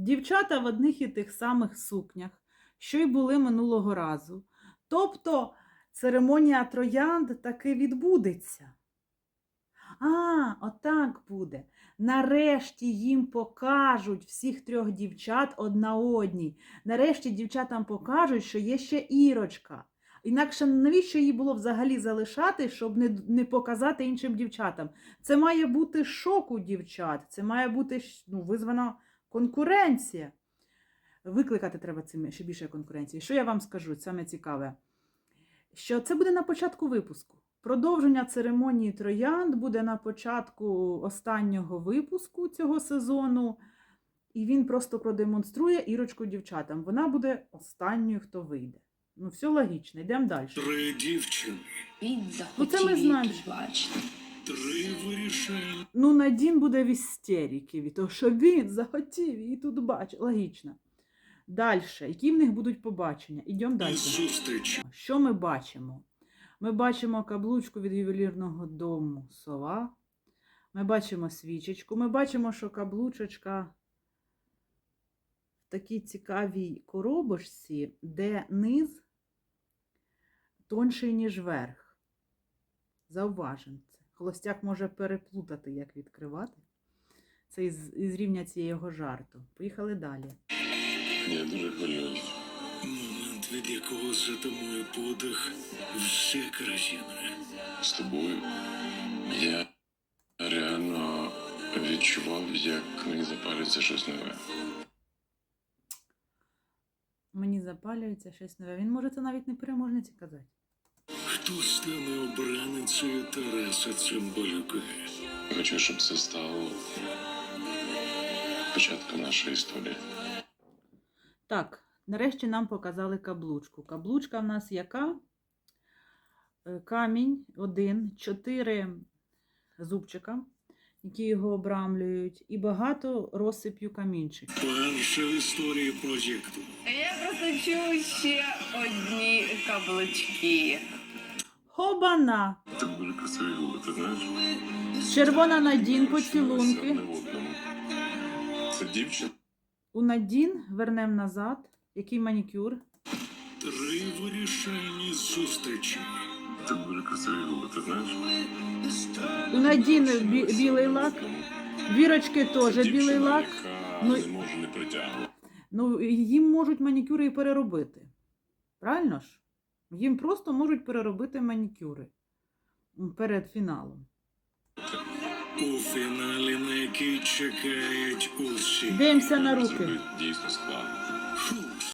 Дівчата в одних і тих самих сукнях, що й були минулого разу. Тобто церемонія троянд таки відбудеться. А, отак буде. Нарешті їм покажуть всіх трьох дівчат одна одній. Нарешті дівчатам покажуть, що є ще Ірочка. Інакше навіщо її було взагалі залишати, щоб не, не показати іншим дівчатам? Це має бути шок у дівчат, це має бути ну, визвана конкуренція. Викликати треба цим ще більше конкуренції. Що я вам скажу? Саме цікаве, що це буде на початку випуску. Продовження церемонії троянд буде на початку останнього випуску цього сезону. І він просто продемонструє Ірочку дівчатам. Вона буде останньою, хто вийде. Ну, все логічно, йдемо далі. Три дівчини, Він Ну, це ми знаємо. Три вирішальні Ну, Надін буде в істеріки від того, що він захотів її тут бачити. Логічно. Далі. Які в них будуть побачення? Ідемо далі. зустрічі. Що ми бачимо? Ми бачимо каблучку від ювелірного дому сова. Ми бачимо свічечку. Ми бачимо, що каблучечка в такій цікавій коробочці, де низ тонший, ніж верх. Зауважимо це. Холостяк може переплутати, як відкривати. Це із, із рівня цього жарту. Поїхали далі. Я дуже хвилююсь. Момент, від якого затамує подих все країни. З тобою я реально відчував, як мені запалюється щось нове. Мені запалюється щось нове. Він може це навіть не переможниці казати. Хто стане обраницею Тараса Цимбалюка? Хочу, щоб це стало початком нашої історії. Так, нарешті нам показали каблучку. Каблучка в нас яка? Е, Камінь один, чотири зубчика, які його обрамлюють, і багато розсип'ю камінчиків. Перша в історії проєкту. Я просто чую ще одні каблучки. Хобана! Це дуже красиві губи, ти знаєш? Червона Надін, поцілунки. Це дівчина. У Надін вернем назад. Який манікюр? Три вирішальні зустрічі. Це дуже красиві губи, ти знаєш? У Надін бі- білий лак. Вірочки теж білий лак. Ну, не може не притягувати. Ну, їм можуть манікюри і переробити. Правильно ж? Їм просто можуть переробити манікюри перед фіналом. У фіналі, на який чекають усі. Дивимося на руки. дійсно складно.